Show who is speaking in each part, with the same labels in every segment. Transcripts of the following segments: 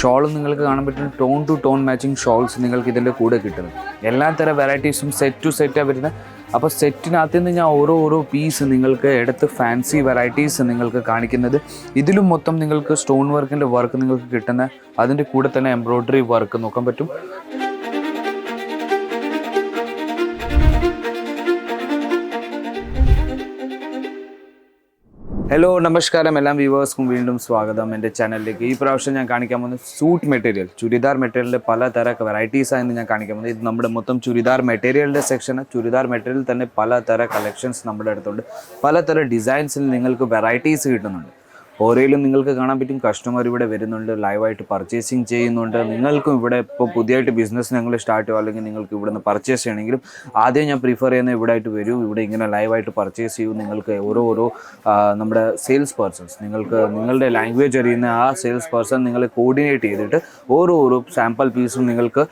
Speaker 1: Shawl നിങ്ങൾക്ക് കാണാൻ പറ്റുന്ന tone to tone matching shawls നിങ്ങൾക്ക് ഇതിന്റെ കൂടെ കിട്ടുന്നത്. എല്ലാ തരം വെറൈറ്റീസും സെറ്റ് ടു സെറ്റാണ് വരുന്നത്. അപ്പോൾ സെറ്റിനകത്ത് നിന്ന് ഞാൻ ഓരോ ഓരോ പീസ് നിങ്ങൾക്ക് എടുത്ത് ഫാൻസി വെറൈറ്റീസ് നിങ്ങൾക്ക് കാണിക്കുന്നത്. ഇതിലും മൊത്തം നിങ്ങൾക്ക് സ്റ്റോൺ വർക്കിന്റെ വർക്ക് നിങ്ങൾക്ക് കിട്ടുന്ന അതിന്റെ കൂടെ തന്നെ എംബ്രോയ്ഡറി വർക്ക് നോക്കാൻ പറ്റും. ഹലോ നമസ്കാരം. എല്ലാ വ്യൂവേഴ്സ്ക്കും വീണ്ടും സ്വാഗതം. എന്റെ ചാനലിലേക്ക് ഈ പ്രാവശ്യം ഞാൻ കാണിക്കാൻ പോകുന്നത് സൂട്ട് മെറ്റീരിയൽ ചുരിദാർ മെറ്റീരിയലിന്റെ വെറൈറ്റീസ് ആയിരുന്നു ഞാൻ കാണിക്കാൻ പോകുന്നത്. ഇത് നമ്മുടെ മൊത്തം ചുരിദാർ മെറ്റീരിയലിന്റെ സെക്ഷനാണ് ചുരിദാർ മെറ്റീരിയൽ തന്നെ പലതര കളക്ഷൻസ് നമ്മുടെ അടുത്തുണ്ട്. പലതര ഡിസൈൻസിൽ നിങ്ങൾക്ക് വെറൈറ്റീസ് കിട്ടുന്നുണ്ട്. ഓരോയിലും നിങ്ങൾക്ക് കാണാൻ പറ്റും കസ്റ്റമർ ഇവിടെ വരുന്നുണ്ട് ലൈവായിട്ട് പർച്ചേസിങ് ചെയ്യുന്നുണ്ട്. നിങ്ങൾക്കും ഇവിടെ ഇപ്പോൾ പുതിയതായിട്ട് ബിസിനസ് ഞങ്ങൾ സ്റ്റാർട്ട് ചെയ്യുക അല്ലെങ്കിൽ നിങ്ങൾക്ക് ഇവിടെ നിന്ന് പർച്ചേസ് ചെയ്യണമെങ്കിലും ആദ്യം ഞാൻ പ്രിഫർ ചെയ്യുന്നത് ഇവിടെ ആയിട്ട് വരൂ. ഇവിടെ ഇങ്ങനെ ലൈവായിട്ട് പർച്ചേസ് ചെയ്യൂ. നിങ്ങൾക്ക് ഓരോ ഓരോ നമ്മുടെ സെയിൽസ് പേഴ്സൺസ് നിങ്ങൾക്ക് നിങ്ങളുടെ ലാംഗ്വേജ് അറിയുന്ന ആ സെയിൽസ് പേഴ്സൺ നിങ്ങളെ കോർഡിനേറ്റ് ചെയ്തിട്ട് ഓരോ ഓരോ സാമ്പിൾ പീസും നിങ്ങൾക്ക്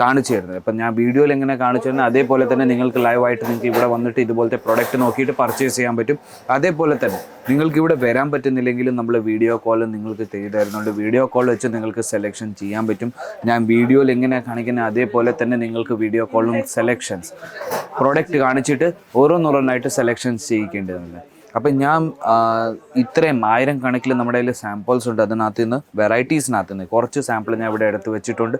Speaker 1: കാണിച്ചു തരുന്നത്. ഇപ്പം ഞാൻ വീഡിയോയിൽ എങ്ങനെ കാണിച്ചു തരുന്നത് അതേപോലെ തന്നെ നിങ്ങൾക്ക് ലൈവായിട്ട് നിങ്ങൾക്ക് ഇവിടെ വന്നിട്ട് ഇതുപോലത്തെ പ്രൊഡക്റ്റ് നോക്കിയിട്ട് പർച്ചേസ് ചെയ്യാൻ പറ്റും. അതേപോലെ തന്നെ നിങ്ങൾക്ക് ഇവിടെ വരാൻ പറ്റുന്നില്ലെങ്കിലും നമ്മൾ വീഡിയോ കോൾ നിങ്ങൾക്ക് ചെയ്തു തരുന്നുണ്ട് വീഡിയോ കോൾ വെച്ച് നിങ്ങൾക്ക് സെലക്ഷൻ ചെയ്യാൻ പറ്റും. ഞാൻ വീഡിയോയിൽ എങ്ങനെയാണ് കാണിക്കുന്നത് അതേപോലെ തന്നെ നിങ്ങൾക്ക് വീഡിയോ കോളും സെലക്ഷൻസ് പ്രോഡക്റ്റ് കാണിച്ചിട്ട് ഓരോന്നോരോന്നായിട്ട് സെലക്ഷൻസ് ചെയ്യിക്കേണ്ടതുണ്ട്. അപ്പം ഞാൻ ഇത്രയും ആയിരം കണക്കിൽ നമ്മുടെ കയ്യിൽ സാമ്പിൾസ് ഉണ്ട്. അതിനകത്ത് നിന്ന് വെറൈറ്റീസിനകത്ത് നിന്ന് കുറച്ച് സാമ്പിൾ ഞാൻ ഇവിടെ എടുത്ത് വെച്ചിട്ടുണ്ട്.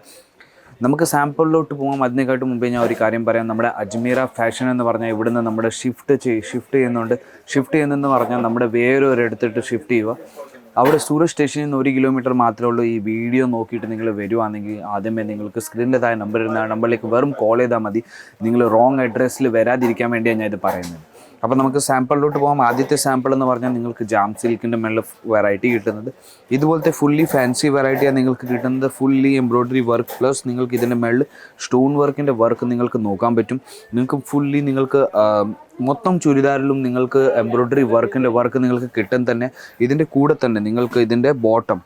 Speaker 1: നമുക്ക് സാമ്പിളിലോട്ട് പോകാം അതിനേക്കാട്ട് മുമ്പേ ഞാൻ ഒരു കാര്യം പറയാം. നമ്മുടെ അജ്മീറ ഫാഷൻ എന്ന് പറഞ്ഞാൽ ഇവിടുന്ന് നമ്മുടെ ഷിഫ്റ്റ് ചെയ് ഷിഫ്റ്റ് ചെയ്യുന്നുണ്ട്. ഷിഫ്റ്റ് ചെയ്യുന്നതെന്ന് പറഞ്ഞാൽ നമ്മുടെ എടുത്തിട്ട് ഷിഫ്റ്റ് ചെയ്യുക. അവിടെ സൂരജ് സ്റ്റേഷനിൽ നിന്ന് ഒരു കിലോമീറ്റർ മാത്രമേ ഉള്ളൂ ഈ വീഡിയോ നോക്കിയിട്ട് നിങ്ങൾ വരുവാണെങ്കിൽ ആദ്യമേ നിങ്ങൾക്ക് സ്ക്രീനിന്റെ താഴെ നമ്പർ ഇരുന്ന നമ്പറിലേക്ക് വെറും കോൾ ചെയ്താൽ മതി. നിങ്ങൾ റോങ് അഡ്രസ്സിൽ വരാതിരിക്കാൻ വേണ്ടിയാണ് ഞാൻ ഇത് പറയുന്നത്. അപ്പോൾ നമുക്ക് സാമ്പിളിലോട്ട് പോകാം ആദ്യത്തെ സാമ്പിൾ എന്ന് പറഞ്ഞാൽ നിങ്ങൾക്ക് ജാം സിൽക്കിന്റെ മേളിൽ വെറൈറ്റി കിട്ടുന്നത്. ഇതുപോലത്തെ ഫുള്ളി ഫാൻസി വെറൈറ്റിയാണ് നിങ്ങൾക്ക് കിട്ടുന്നത്. ഫുള്ളി എംബ്രോയ്ഡറി വർക്ക് പ്ലസ് നിങ്ങൾക്ക് ഇതിന്റെ മേളിൽ സ്റ്റോൺ വർക്കിന്റെ വർക്ക് നിങ്ങൾക്ക് നോക്കാൻ പറ്റും. നിങ്ങൾക്ക് ഫുള്ളി നിങ്ങൾക്ക് മൊത്തം ചുരിദാറിലും നിങ്ങൾക്ക് എംബ്രോയ്ഡറി വർക്കിന്റെ വർക്ക് നിങ്ങൾക്ക് കിട്ടും തന്നെ. ഇതിന്റെ കൂടെ തന്നെ നിങ്ങൾക്ക് ഇതിന്റെ bottom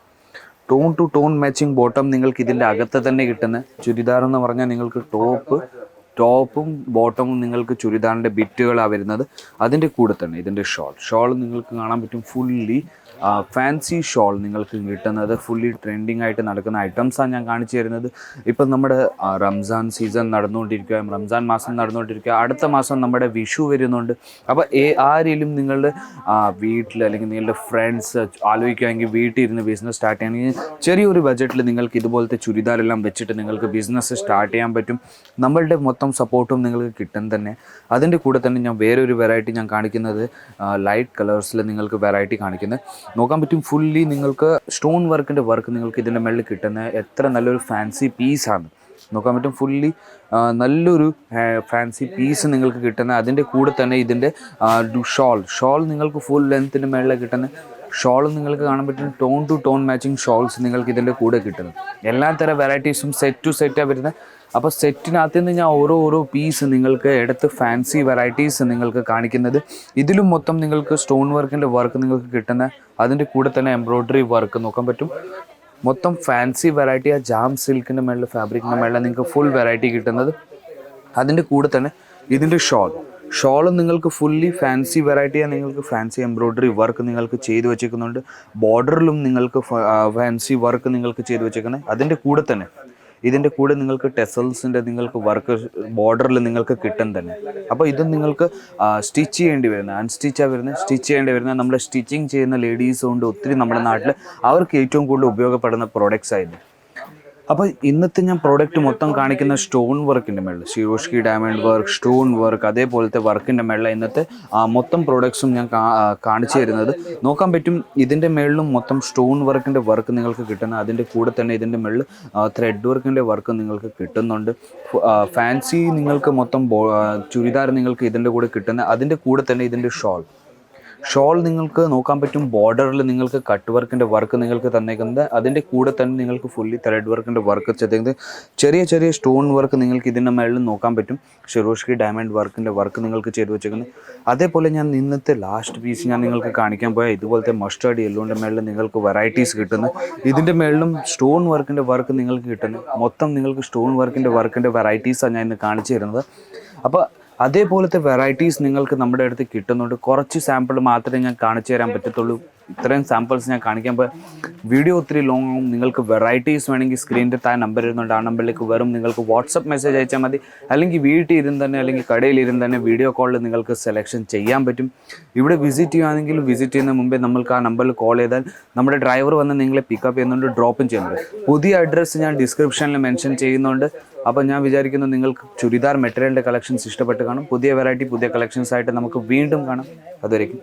Speaker 1: tone to tone matching bottom നിങ്ങൾക്ക് ഇതിന്റെ അകത്ത് തന്നെ കിട്ടുന്ന ചുരിദാർ എന്ന് പറഞ്ഞാൽ നിങ്ങൾക്ക് ടോപ്പ് ടോപ്പും ബോട്ടമും നിങ്ങൾക്ക് ചുരിദാറിന്റെ ബിറ്റുകളാണ് വരുന്നത്. അതിന്റെ കൂടെ തന്നെ ഇതിന്റെ ഷോൾ. ഷോൾ നിങ്ങൾക്ക് കാണാൻ പറ്റും ഫുള്ളി ഫാൻസി ഷോൾ നിങ്ങൾക്ക് കിട്ടുന്നത് ഫുള്ളി ട്രെൻഡിങ് ആയിട്ട് നടക്കുന്ന ഐറ്റംസാണ് ഞാൻ കാണിച്ചു തരുന്നത്. ഇപ്പം നമ്മുടെ റംസാൻ സീസൺ നടന്നുകൊണ്ടിരിക്കുക റംസാൻ മാസം നടന്നുകൊണ്ടിരിക്കുക അടുത്ത മാസം നമ്മുടെ വിഷു വരുന്നുണ്ട്. അപ്പോൾ ഏ ആരെങ്കിലും നിങ്ങളുടെ വീട്ടിൽ അല്ലെങ്കിൽ നിങ്ങളുടെ ഫ്രണ്ട്സ് ആലോചിക്കുകയാണെങ്കിൽ വീട്ടിൽ ഇരുന്ന് ബിസിനസ് സ്റ്റാർട്ട് ചെയ്യണമെങ്കിൽ ചെറിയൊരു ബജറ്റിൽ നിങ്ങൾക്ക് ഇതുപോലത്തെ ചുരിദാറെല്ലാം വെച്ചിട്ട് നിങ്ങൾക്ക് ബിസിനസ് സ്റ്റാർട്ട് ചെയ്യാൻ പറ്റും. നമ്മളുടെ മൊത്തം സപ്പോർട്ടും നിങ്ങൾക്ക് കിട്ടും തന്നെ. അതിന്റെ കൂടെ തന്നെ ഞാൻ വേറൊരു വെറൈറ്റി ഞാൻ കാണിക്കുന്നത് ലൈറ്റ് കളേഴ്സിൽ നിങ്ങൾക്ക് വെറൈറ്റി കാണിക്കുന്നത്. നോക്കാൻ പറ്റും ഫുള്ളി നിങ്ങൾക്ക് സ്റ്റോൺ വർക്കിന്റെ വർക്ക് നിങ്ങൾക്ക് ഇതിന്റെ മേളിൽ കിട്ടുന്ന എത്ര നല്ലൊരു ഫാൻസി പീസാണ് നോക്കാൻ പറ്റും ഫുള്ളി നല്ലൊരു ഫാൻസി പീസ് നിങ്ങൾക്ക് കിട്ടുന്ന അതിന്റെ കൂടെ തന്നെ ഇതിന്റെ ഷോൾ ഷോൾ നിങ്ങൾക്ക് ഫുൾ ലെങ്ത്തിന്റെ മേളിൽ കിട്ടുന്ന ഷോൾ നിങ്ങൾക്ക് കാണാൻ പറ്റും tone to tone matching shawls നിങ്ങൾക്ക് ഇതിന്റെ കൂടെ കിട്ടുന്നത് എല്ലാ തരം വെറൈറ്റീസും സെറ്റ് ടു സെറ്റാണ് വരുന്നത്. അപ്പോൾ സെറ്റിനകത്ത് നിന്ന് ഞാൻ ഓരോ ഓരോ പീസ് നിങ്ങൾക്ക് എടുത്ത് ഫാൻസി വെറൈറ്റീസ് നിങ്ങൾക്ക് കാണിക്കുന്നത്. ഇതിലും മൊത്തം നിങ്ങൾക്ക് സ്റ്റോൺ വർക്കിന്റെ വർക്ക് നിങ്ങൾക്ക് കിട്ടുന്ന അതിന്റെ കൂടെ തന്നെ എംബ്രോയ്ഡറി വർക്ക് നോക്കാൻ പറ്റും. മൊത്തം ഫാൻസി വെറൈറ്റി ആ ജാം സിൽക്കിന്റെ മേളിൽ ഫാബ്രിക്കിന്റെ മേളിൽ നിങ്ങൾക്ക് ഫുൾ വെറൈറ്റി കിട്ടുന്നത്. അതിന്റെ കൂടെ തന്നെ ഇതിന്റെ ഷോൾ ഷോൾ നിങ്ങൾക്ക് ഫുള്ളി ഫാൻസി വെറൈറ്റിയാണ് നിങ്ങൾക്ക് ഫാൻസി എംബ്രോയ്ഡറി വർക്ക് നിങ്ങൾക്ക് ചെയ്തു വെച്ചേക്കുന്നുണ്ട് ബോർഡറിലും നിങ്ങൾക്ക് ഫാൻസി വർക്ക് നിങ്ങൾക്ക് ചെയ്തു വെച്ചേക്കുന്നത് അതിന്റെ കൂടെ തന്നെ ഇതിന്റെ കൂടെ നിങ്ങൾക്ക് ടെസൽസിന്റെ നിങ്ങൾക്ക് വർക്ക് ബോർഡറിൽ നിങ്ങൾക്ക് കിട്ടും തന്നെ. അപ്പോൾ ഇത് നിങ്ങൾക്ക് സ്റ്റിച്ച് ചെയ്യേണ്ടി വരുന്നത് അൺസ്റ്റിച്ചാണ് വരുന്നത് സ്റ്റിച്ച് ചെയ്യേണ്ടി വരുന്നത് നമ്മുടെ സ്റ്റിച്ചിങ് ചെയ്യുന്ന ലേഡീസ് കൊണ്ട് ഒത്തിരി നമ്മുടെ നാട്ടിൽ അവർക്ക് ഏറ്റവും കൂടുതൽ ഉപയോഗപ്പെടുന്ന പ്രോഡക്റ്റ്സ് ആയിരുന്നു. അപ്പോൾ ഇന്നത്തെ ഞാൻ പ്രോഡക്റ്റ് മൊത്തം കാണിക്കുന്ന സ്റ്റോൺ വർക്കിന്റെ മേളിൽ ഷിറോഷ്കി ഡയമണ്ട് വർക്ക് സ്റ്റോൺ വർക്ക് അതേപോലത്തെ വർക്കിന്റെ മേളിൽ ഇന്നത്തെ മൊത്തം പ്രോഡക്ട്സും ഞാൻ കാണിച്ചു തരുന്നത്. നോക്കാൻ പറ്റും ഇതിന്റെ മേളിലും മൊത്തം സ്റ്റോൺ വർക്കിന്റെ വർക്ക് നിങ്ങൾക്ക് കിട്ടുന്ന അതിന്റെ കൂടെ തന്നെ ഇതിന്റെ മേളിൽ ത്രെഡ് വർക്കിന്റെ വർക്ക് നിങ്ങൾക്ക് കിട്ടുന്നുണ്ട്. ഫാൻസി നിങ്ങൾക്ക് മൊത്തം ചുരിദാർ നിങ്ങൾക്ക് ഇതിന്റെ കൂടെ കിട്ടുന്ന അതിന്റെ കൂടെ തന്നെ ഇതിന്റെ ഷോൾ ഷോൾ നിങ്ങൾക്ക് നോക്കാൻ പറ്റും ബോർഡറിൽ നിങ്ങൾക്ക് കട്ട് വർക്കിന്റെ വർക്ക് നിങ്ങൾക്ക് തന്നേക്കുന്നത് അതിന്റെ കൂടെ തന്നെ നിങ്ങൾക്ക് ഫുള്ളി ത്രെഡ് വർക്കിന്റെ വർക്ക് ചെയ്തേക്കുന്നത്. ചെറിയ ചെറിയ സ്റ്റോൺ വർക്ക് നിങ്ങൾക്ക് ഇതിന്റെ മേളിൽ നോക്കാൻ പറ്റും. ഷിറോഷ്കി ഡയമണ്ട് വർക്കിന്റെ വർക്ക് നിങ്ങൾക്ക് ചെയ്തു വെച്ചേക്കുന്നത്. അതേപോലെ ഞാൻ ഇന്നത്തെ ലാസ്റ്റ് പീസ് ഞാൻ നിങ്ങൾക്ക് കാണിക്കാൻ പോയ ഇതുപോലത്തെ മസ്റ്റേർഡ് യെല്ലോന്റെ മേളിൽ നിങ്ങൾക്ക് വെറൈറ്റീസ് കിട്ടുന്നു. ഇതിന്റെ മേളിലും സ്റ്റോൺ വർക്കിന്റെ വർക്ക് നിങ്ങൾക്ക് കിട്ടുന്നു. മൊത്തം നിങ്ങൾക്ക് സ്റ്റോൺ വർക്കിന്റെ വർക്കിന്റെ വെറൈറ്റീസാണ് ഞാൻ ഇന്ന് കാണിച്ചു തരുന്നത്. അപ്പോൾ അതേപോലത്തെ വെറൈറ്റീസ് നിങ്ങൾക്ക് നമ്മുടെ അടുത്ത് കിട്ടുന്നുണ്ട്. കുറച്ച് സാമ്പിൾ മാത്രമേ ഞാൻ കാണിച്ചു തരാൻ പറ്റത്തുള്ളൂ. ഇത്രയും സാമ്പിൾസ് ഞാൻ കാണിക്കാൻ വീഡിയോ ഒത്തിരി ലോങ് ആവും. നിങ്ങൾക്ക് വെറൈറ്റീസ് വേണമെങ്കിൽ സ്ക്രീനിന്റെ താഴെ നമ്പർ ഇരുന്നുണ്ട് ആ നമ്പറിലേക്ക് വരും. നിങ്ങൾക്ക് വാട്സപ്പ് മെസ്സേജ് അയച്ചാൽ മതി. അല്ലെങ്കിൽ വീട്ടിൽ ഇരുന്ന് തന്നെ അല്ലെങ്കിൽ കടയിൽ ഇരുന്ന് തന്നെ വീഡിയോ കോളിൽ നിങ്ങൾക്ക് സെലക്ഷൻ ചെയ്യാൻ പറ്റും. ഇവിടെ വിസിറ്റ് ചെയ്യുകയാണെങ്കിൽ വിസിറ്റ് ചെയ്യുന്ന മുമ്പേ നമ്മൾക്ക് ആ നമ്പറിൽ കോൾ ചെയ്താൽ നമ്മുടെ ഡ്രൈവർ വന്ന് നിങ്ങളെ പിക്കപ്പ് ചെയ്യുന്നുണ്ട് ഡ്രോപ്പും ചെയ്യുന്നുണ്ട്. പുതിയ അഡ്രസ്സ് ഞാൻ ഡിസ്ക്രിപ്ഷനിൽ മെൻഷൻ ചെയ്യുന്നുണ്ട്. അപ്പോൾ ഞാൻ വിചാരിക്കുന്നു നിങ്ങൾക്ക് ചുരിദാർ മെറ്റീരിയലിന്റെ കളക്ഷൻസ് ഇഷ്ടപ്പെട്ട് കാണും. പുതിയ വെറൈറ്റി പുതിയ കളക്ഷൻസ് ആയിട്ട് നമുക്ക് വീണ്ടും കാണാം. അതുവരേക്കും.